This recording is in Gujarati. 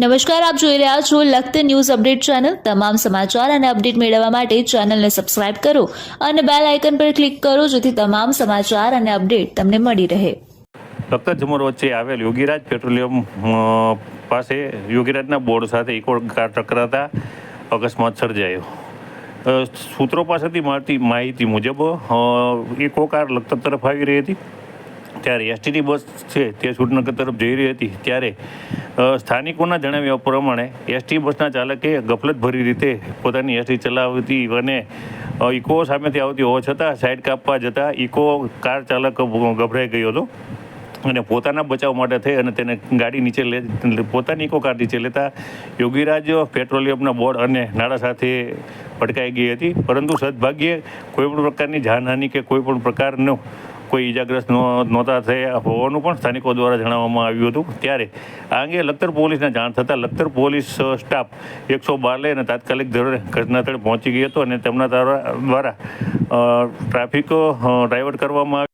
નમસ્કાર, આપ જોઈ રહ્યા છો લખત ન્યૂઝ અપડેટ ચેનલ. તમામ સમાચાર અને અપડેટ મેળવવા માટે ચેનલને સબસ્ક્રાઇબ કરો અને બેલ આઇકન પર ક્લિક કરો જેથી તમામ સમાચાર અને અપડેટ તમને મળી રહે. લખતર ઝુમર વચ્ચે આવેલ યોગીરાજ પેટ્રોલિયમ પાસે યોગીરાજના બોર્ડ સાથે ઇકો કાર ટકરાતા અકસ્માત સર્જાયો. સૂત્રો પાસેથી મળતી માહિતી મુજબ ઇકો કાર લખતર તરફ આવી રહી હતી. ત્યારે એસટીની બસ છે તે સુરનગર તરફ જઈ રહી હતી. ત્યારે સ્થાનિકોના જણાવ્યા પ્રમાણે એસટી બસના ચાલકે ગફલતભરી રીતે પોતાની એસટી ચલાવતી અને ઇકો સામેથી આવતી હોવા છતાં સાઈડ કાપવા જતાં ઇકો કાર ચાલક ગભરાઈ ગયો હતો અને પોતાના બચાવ માટે થઈ અને તેને ગાડી નીચે લે પોતાની ઇકો કાર નીચે લેતા યોગીરાજ પેટ્રોલિયમના બોર્ડ અને નાળા સાથે ભટકાઈ ગઈ હતી. પરંતુ સદભાગ્યે કોઈ પણ પ્રકારની જાનહાનિ કે કોઈપણ પ્રકારનો કોઈ ઈજાગ્રસ્ત નો- નહોતા થયા હોવાનું પણ સ્થાનિકો દ્વારા જણાવવામાં આવ્યું હતું. ત્યારે આ અંગે લખતર પોલીસને જાણ થતાં લખતર પોલીસ સ્ટાફ એકસો બાર લઈ અને તાત્કાલિક ધોરણે ઘટના સ્થળે પહોંચી ગયો હતો અને તેમના દ્વારા ટ્રાફિક ડાયવર્ટ કરવામાં